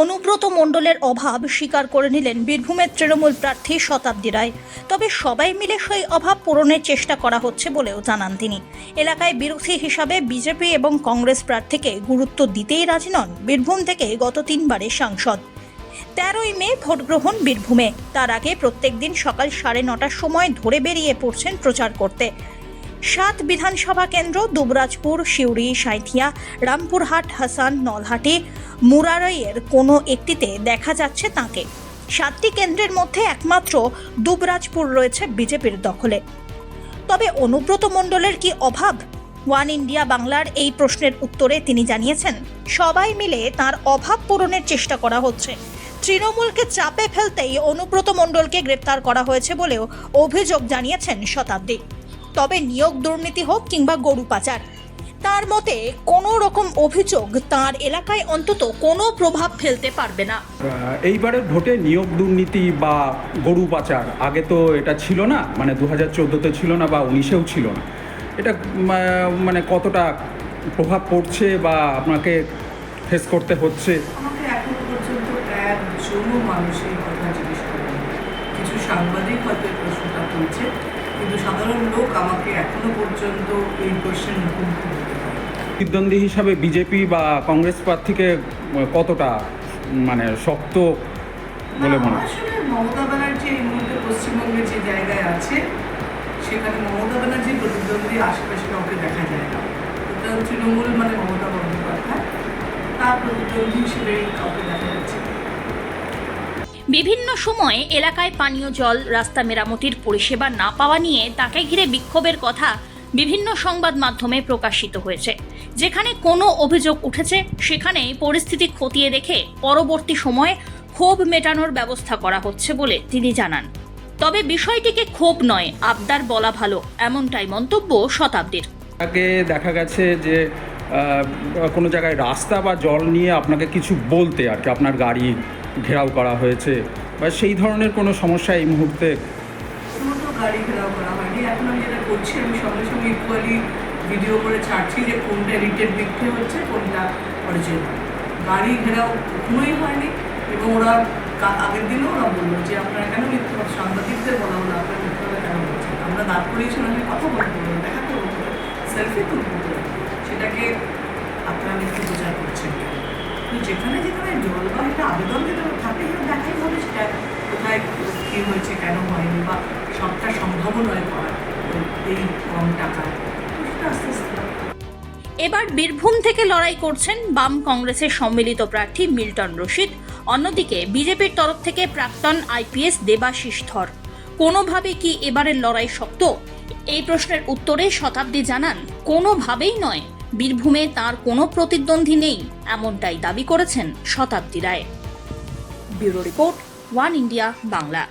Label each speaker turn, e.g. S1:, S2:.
S1: অনুব্রত মণ্ডলের অভাব স্বীকার করে নিলেন বীরভূমের তৃণমূল প্রার্থী শতাব্দী রায়। তবে সবাই মিলে সেই অভাব পূরণের চেষ্টা করা হচ্ছে বলেও জানান তিনি। এলাকায় বিরোধী হিসাবে বিজেপি এবং কংগ্রেস প্রার্থীকে গুরুত্ব দিতেই রাজি নন বীরভূম থেকে গত তিনবারের সাংসদ। তেরোই মে ভোট গ্রহণ বীরভূমে। তার আগে প্রত্যেক দিন সকাল সাড়ে নটার সময় ধরে বেরিয়ে পড়ছেন প্রচার করতে। সাত বিধানসভা কেন্দ্র, দুবরাজপুর, সিউড়ি, সাঁইথিয়া, রামপুরহাট, হাসান, নলহাটি, মুরারইয়ের কোনো একটিতে দেখা যাচ্ছে তাকে। সাতটি কেন্দ্রের মধ্যে একমাত্র দুবরাজপুর রয়েছে বিজেপির দখলে। তবে অনুব্রত মণ্ডলের কি অভাব? ওয়ান ইন্ডিয়া বাংলার এই প্রশ্নের উত্তরে তিনি জানিয়েছেন, সবাই মিলে তার অভাব পূরণের চেষ্টা করা হচ্ছে। তৃণমূলকে চাপে ফেলতেই অনুব্রত মণ্ডলকে গ্রেপ্তার করা হয়েছে বলেও অভিযোগ জানিয়েছেন শতাব্দী। তবে নিয়োগ দুর্নীতি হোক কিংবা গরু পাচার। তার মতে কোনো রকম অভিযোগ তার এলাকায় অন্তত কোনো প্রভাব ফেলতে পারবে না।
S2: এইবারের ভোটে নিয়োগ দুর্নীতি বা গরু পাচার আগে তো এটা ছিল না মানে দু হাজার চোদ্দোতে ছিল না বা উনিশেও ছিল না। এটা মানে কতটা প্রভাব পড়ছে বা আপনাকে ফেস করতে হচ্ছে?
S3: মানুষের কথা জিজ্ঞেস কিছু সাংবাদিক হয়তো প্রশ্নটা তুলছে। কিন্তু সাধারণ লোক আমাকে এখনও পর্যন্ত এই কোয়েশ্চেন মুখোমুখি
S2: প্রতিদ্বন্দ্বী হিসাবে বিজেপি বা কংগ্রেস প্রার্থীকে কতটা মানে শক্ত বলে মনে হয়?
S3: আসলে মমতা ব্যানার্জি এই মুহূর্তে পশ্চিমবঙ্গে যে জায়গায় আছে সেখানে মমতা ব্যানার্জি প্রতিদ্বন্দ্বী আশেপাশে কাউকে দেখা যায় না ওটা তৃণমূল মানে মমতা বন্দ্যোপাধ্যায় তার প্রতিদ্বন্দ্বী হিসেবে কাউকে দেখা যাচ্ছে।
S1: বিভিন্ন সময়ে এলাকায় পানীয় জল, রাস্তা মেরামতির পরিষেবা না পাওয়া নিয়ে তাকে ঘিরে বিক্ষোভের কথা বিভিন্ন সংবাদ মাধ্যমে প্রকাশিত হয়েছে। যেখানে কোনো অভিযোগ উঠেছে, সেখানে পরিস্থিতি খতিয়ে দেখে পরবর্তী সময়ে ক্ষোভ মেটানোর ব্যবস্থা করা হচ্ছে বলে তিনি জানান। তবে বিষয়টিকে ক্ষোভ নয়, আবদার বলা ভালো, এমনটাই মন্তব্য শতাব্দীর।
S2: আগে দেখা গেছে যে কোনো জায়গায় রাস্তা বা জল নিয়ে আপনাকে কিছু বলতে আর কি, আপনার গাড়ি ঘেরাও করা হয়েছে বা সেই ধরনের কোনো সমস্যা এই মুহূর্তে?
S3: গাড়ি ঘেরাও করা এখন আমি যেটা করছি, আমি সঙ্গে সঙ্গে ভিডিও করে ছাড়ছি যে কোনটা হচ্ছে, কোনটা গাড়ি ঘেরাও হয়নি এবং ওরা আগের যে, আপনারা কেন সাংবাদিকদের আমরা করব সেলফি সেটাকে আপনারা মিথ্যে প্রচার করছেন তো যেখানে যেখানে জলবায়ুটা আবেদন যেটা থাকে সেটা দেখাই হবে সেটা কোথায়, কী হয়েছে, কেন হয়নি বা সবটা সম্ভবও নয় করা এই কম আস্তে
S1: এবার বীরভূম থেকে লড়াই করছেন বাম কংগ্রেসের সম্মিলিত প্রার্থী মিল্টন রশিদ। অন্যদিকে বিজেপির তরফ থেকে প্রাক্তন আইপিএস দেবাশিস ধর। কোনোভাবে কি এবারের লড়াই শক্ত? এই প্রশ্নের উত্তরে শতাব্দী জানান, কোনোভাবেই নয়। বীরভূমে তার কোনো প্রতিদ্বন্দ্বী নেই, এমনটাই দাবি করেছেন Shatabdi Roy. Bureau report, one India, Bangla.